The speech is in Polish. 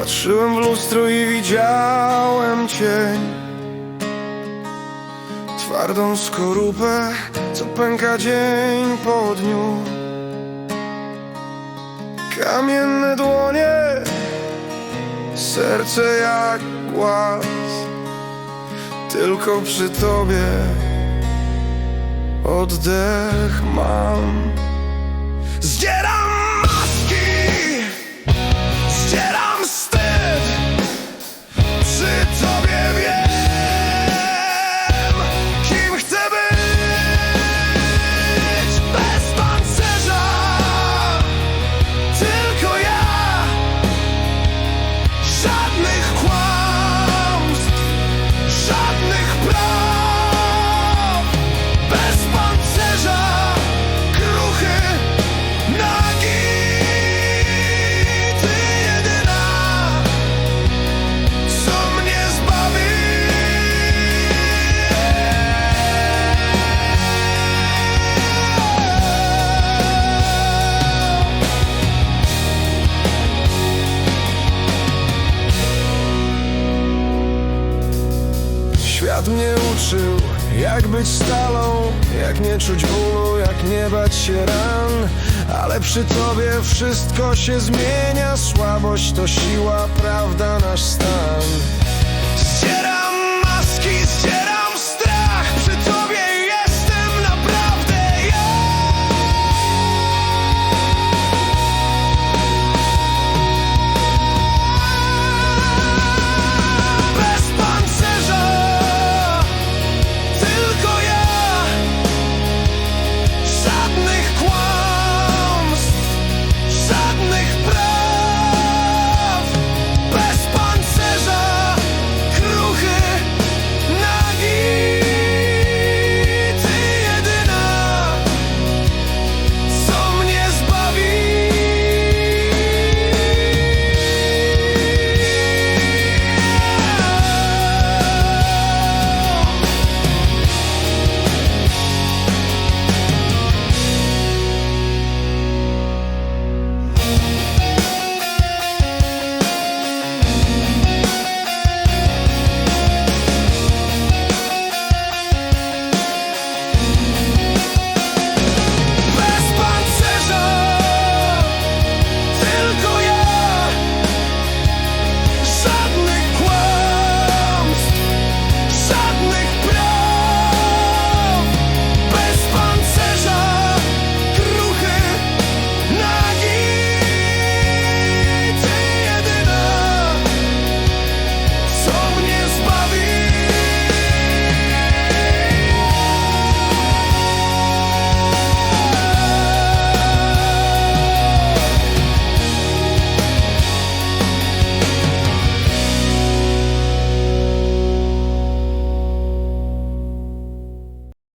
Patrzyłem w lustro i widziałem cień. Twardą skorupę, co pęka dzień po dniu. Kamienne dłonie, serce jak głaz. Tylko przy tobie oddech mam. Zdzieram mnie uczył Jak być stalą, jak nie czuć bólu, jak nie bać się ran. Ale przy tobie wszystko się zmienia Słabość to siła, prawda nasz stan. Zdzieram suddenly